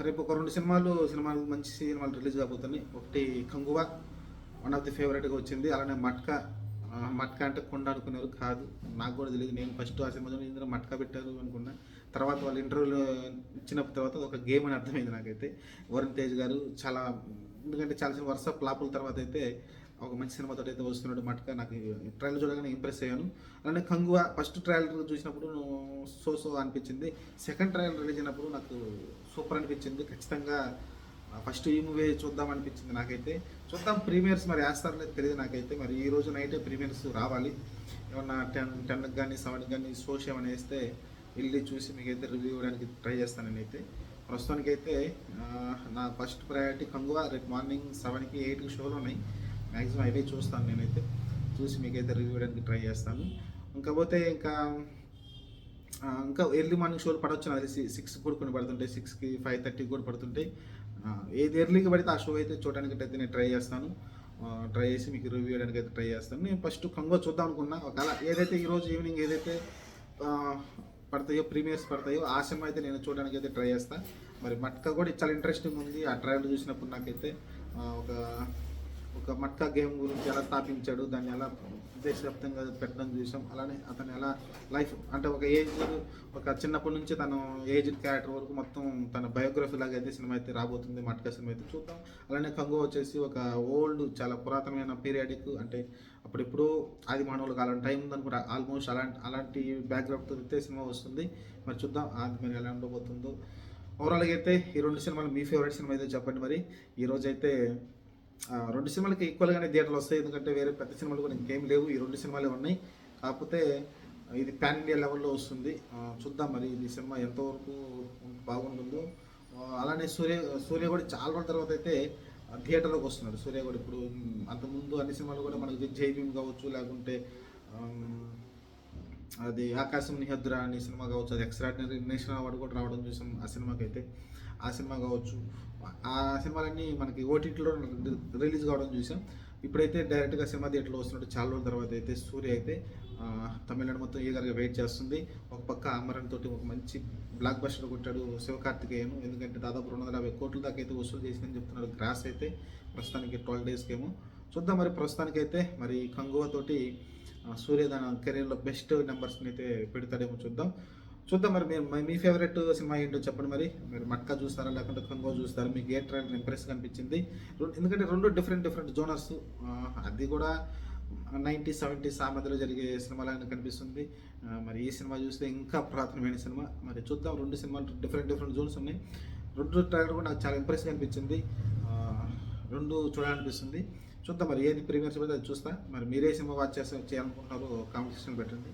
రేపు ఒక రెండు సినిమాలు సినిమాలు మంచి సినిమాలు రిలీజ్ కాబోతున్నాయి. ఒకటి కంగువ వన్ ఆఫ్ ది ఫేవరెట్గా వచ్చింది. అలానే మట్కా. ఆ, మట్కా అంటే కొండ అనుకున్నారు కాదు. నాకు కూడా తెలియదు. నేను ఫస్ట్ ఆ సినిమా ఇందులో మట్కా పెట్టారు అనుకున్నా. తర్వాత వాళ్ళు ఇంటర్వ్యూలో ఇచ్చిన తర్వాత ఒక గేమ్ అని అర్థమైంది నాకైతే. వరుణ్ తేజ్ గారు చాలా ఎందుకంటే చాలా వరుస ఫ్లాపుల తర్వాత అయితే ఒక మంచి సినిమాతో అయితే వస్తున్నాడు మటుక. నాకు ట్రైలర్ చూడగానే ఇంప్రెస్ అయ్యాను. అలానే కంగువ ఫస్ట్ ట్రైలర్ చూసినప్పుడు సో సో అనిపించింది. సెకండ్ ట్రైలర్ రిలీజ్ అయినప్పుడు నాకు సూపర్ అనిపించింది. ఖచ్చితంగా ఫస్ట్ ఈ మూవీ చూద్దాం అనిపించింది నాకైతే. చూద్దాం ప్రీమియర్స్ మరి వేస్తారో లేదో తెలియదు నాకైతే. మరి ఈ రోజు నైటే ప్రీమియర్స్ రావాలి. ఏమన్నా టెన్ టెన్కి కానీ సెవెన్కి కానీ షోస్ ఏమైనా వేస్తే వెళ్ళి చూసి మీకైతే రివ్యూ ఇవ్వడానికి ట్రై చేస్తాను నేనైతే. ప్రస్తుతానికైతే నా ఫస్ట్ ప్రయారిటీ కంగువ. రేపు మార్నింగ్ సెవెన్కి ఎయిట్కి షోలు ఉన్నాయి. మ్యాక్సిమం అవే చూస్తాను నేనైతే చూసి మీకైతే రివ్యూ ఇవ్వడానికి ట్రై చేస్తాను ఇంకపోతే ఇంకా ఇంకా ఎర్లీ మార్నింగ్ షోలు పడవచ్చు నాకు తెలిసి. సిక్స్ కూడా కొన్ని పడుతుంటాయి. సిక్స్కి ఫైవ్ థర్టీకి కూడా పడుతుంటాయి. ఏది ఎర్లీకి పడితే ఆ షో అయితే చూడడానికి అయితే నేను ట్రై చేస్తాను. ట్రై చేసి మీకు రివ్యూ చేయడానికి అయితే ట్రై చేస్తాను. నేను ఫస్ట్ కంగో చూద్దాం అనుకున్నా. ఒకవేళ ఏదైతే ఈరోజు ఈవినింగ్ ఏదైతే పడతాయో ప్రీమియర్స్ పడతాయో ఆ సినిమా అయితే నేను చూడడానికి అయితే ట్రై చేస్తాను మరి మట్క కూడా చాలా ఇంట్రెస్టింగ్ ఉంది. ఆ ట్రైలర్ చూసినప్పుడు నాకైతే ఒక ఒక మట్కా గేమ్ గురించి ఎలా స్థాపించాడు దాన్ని ఎలా దేశవ్యాప్తంగా పెట్టడం చూసాం. అలానే అతను ఎలా లైఫ్ అంటే ఒక ఏజ్ ఒక చిన్నప్పటి నుంచి తను ఏజ్ క్యారెక్టర్ వరకు మొత్తం తన బయోగ్రఫీ లాగా అయితే సినిమా అయితే రాబోతుంది మట్కా సినిమా అయితే చూద్దాం. అలానే కంగో వచ్చేసి ఒక ఓల్డ్ చాలా పురాతనమైన పీరియాడిక్ అంటే అప్పుడెప్పుడు ఆది మానవులకు అలాంటి టైం ఉందనుకుంటా ఆల్మోస్ట్ అలాంటి అలాంటి బ్యాక్గ్రౌండ్తో అయితే సినిమా వస్తుంది. మరి చూద్దాం అది మరి ఎలా ఉండబోతుందో. ఓవరాల్గా అయితే ఈ రెండు సినిమాలు మీ ఫేవరెట్ సినిమా అయితే చెప్పండి మరి. ఈరోజైతే రెండు సినిమాలకి ఈక్వల్గానే థియేటర్లు వస్తాయి. ఎందుకంటే వేరే పెద్ద సినిమాలు కూడా ఇంకేం లేవు. ఈ రెండు సినిమాలే ఉన్నాయి. కాకపోతే ఇది ప్యాన్ ఇండియా లెవెల్లో వస్తుంది. చూద్దాం మరి ఈ సినిమా ఎంతవరకు బాగుంటుందో. అలానే సూర్య సూర్య కూడా చాలా రోజుల తర్వాత అయితే థియేటర్లోకి వస్తున్నాడు. సూర్య కూడా ఇప్పుడు అంతకుముందు అన్ని సినిమాలు కూడా మనకి జై భీమ్ కావచ్చు లేకుంటే అది ఆకాశం నిహద్ర అనే సినిమా కావచ్చు అది ఎక్స్ట్రాడినరీ నేషనల్ అవార్డు కూడా రావడం చూసాం ఆ సినిమాకి అయితే ఆ సినిమా కావచ్చు ఆ సినిమాలన్నీ మనకి ఓటీటీలో రిలీజ్ కావడం చూసాం. ఇప్పుడైతే డైరెక్ట్గా సినిమా థియేటర్లో వస్తున్నట్టు చాలా రోజుల తర్వాత అయితే సూర్య అయితే తమిళనాడు మొత్తం ఈగర్గా వెయిట్ చేస్తుంది. ఒక పక్క అమరన్ తోటి ఒక మంచి బ్లాక్ బస్టర్ కొట్టాడు శివకార్తికేయను. ఎందుకంటే దాదాపు రెండు వందల యాభై కోట్ల దాకా అయితే వసూలు చేసిందని చెప్తున్నాడు గ్రాస్ అయితే ప్రస్తుతానికి ట్వెల్వ్ డేస్కేమో. చూద్దాం మరి ప్రస్తుతానికైతే మరి కంగువ తోటి సూర్య తన కెరీర్లో బెస్ట్ నెంబర్స్ని అయితే పెడతాడేమో చూద్దాం. చూద్దాం మరి మీరు మీ- ఫేవరెట్ సినిమా ఏంటో చెప్పండి మరి. మీరు మట్కా చూస్తారా లేకుంటే కంగో చూస్తారా? మీకు ఏ ట్రైలర్ ఇంప్రెస్ కనిపించింది ఎందుకంటే రెండు డిఫరెంట్ డిఫరెంట్ జోనర్స్ అది కూడా నైంటీ సెవెంటీస్ ఆ మధ్యలో జరిగే సినిమాలాగా కనిపిస్తుంది. మరి ఈ సినిమా చూస్తే ఇంకా పురాతనమైన సినిమా. మరి చూద్దాం రెండు సినిమాలు డిఫరెంట్ డిఫరెంట్ జోన్స్ ఉన్నాయి. రెండు ట్రైలర్ కూడా నాకు చాలా ఇంప్రెస్ అనిపించింది. రెండు చూడాలనిపిస్తుంది. చూద్దాం మరి ఏది ప్రీమియర్స్ పెడితే అది చూస్తా. మరి మీరే సినిమా వాచ్ చేసే చేయాలనుకుంటున్నారో కాంపిటీషన్ పెట్టండి.